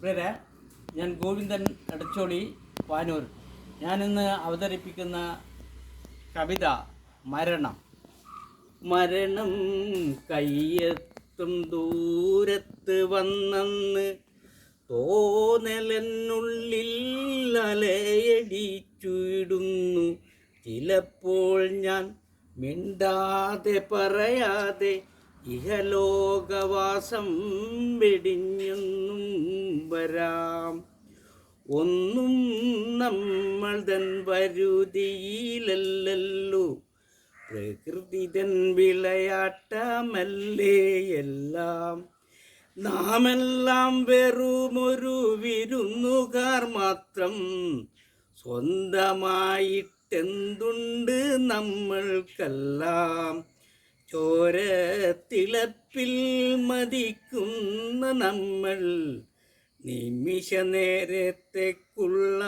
പ്രിയരെ ഞാൻ ഗോവിന്ദൻ എടച്ചോളി പാനൂർ. ഞാനിന്ന് അവതരിപ്പിക്കുന്ന കവിത മരണം. മരണം കയ്യെത്തും ദൂരത്ത് വന്നെന്ന് തോന്നലെന്നുള്ളിൽ അലയടിച്ചുയിടുന്നു ചിലപ്പോൾ ഞാൻ മിണ്ടാതെ പറയാതെ ഇഹലോകവാസം വെടിഞ്ഞെന്നും വരാം. ഒന്നും നമ്മൾ തൻ വരുതിയിലല്ലല്ലോ. പ്രകൃതി തൻ വിളയാട്ടമല്ലേ എല്ലാം. നാമെല്ലാം വെറുമൊരു വിരുന്നുകാർ മാത്രം. സ്വന്തമായിട്ടെന്തുണ്ട് നമ്മൾക്കെല്ലാം? ചോരത്തിളപ്പിൽ മതിക്കുന്ന നമ്മൾ നിമിഷ നേരത്തേക്കുള്ള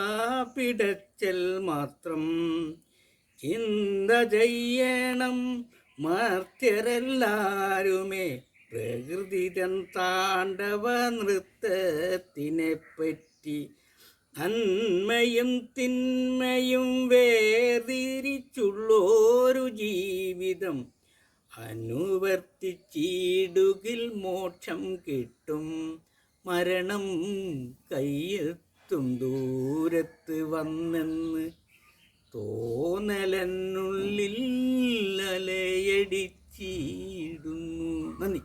പിടച്ചൽ മാത്രം. ചിന്ത ചെയ്യണം മർത്യരെല്ലാരുമേ. പ്രകൃതി താണ്ഡവ നൃത്തത്തിനെ പറ്റി നന്മയും തിന്മയും വേർതിരിച്ചുള്ളൊരു ജീവിതം അനുവർത്തിച്ചിടുകിൽ മോക്ഷം കിട്ടും. മരണം കയ്യെത്തും ദൂരത്ത് വന്നെന്ന് തോന്നലെന്നുള്ളിൽ അലയടിച്ചിടുന്നു. നന്ദി.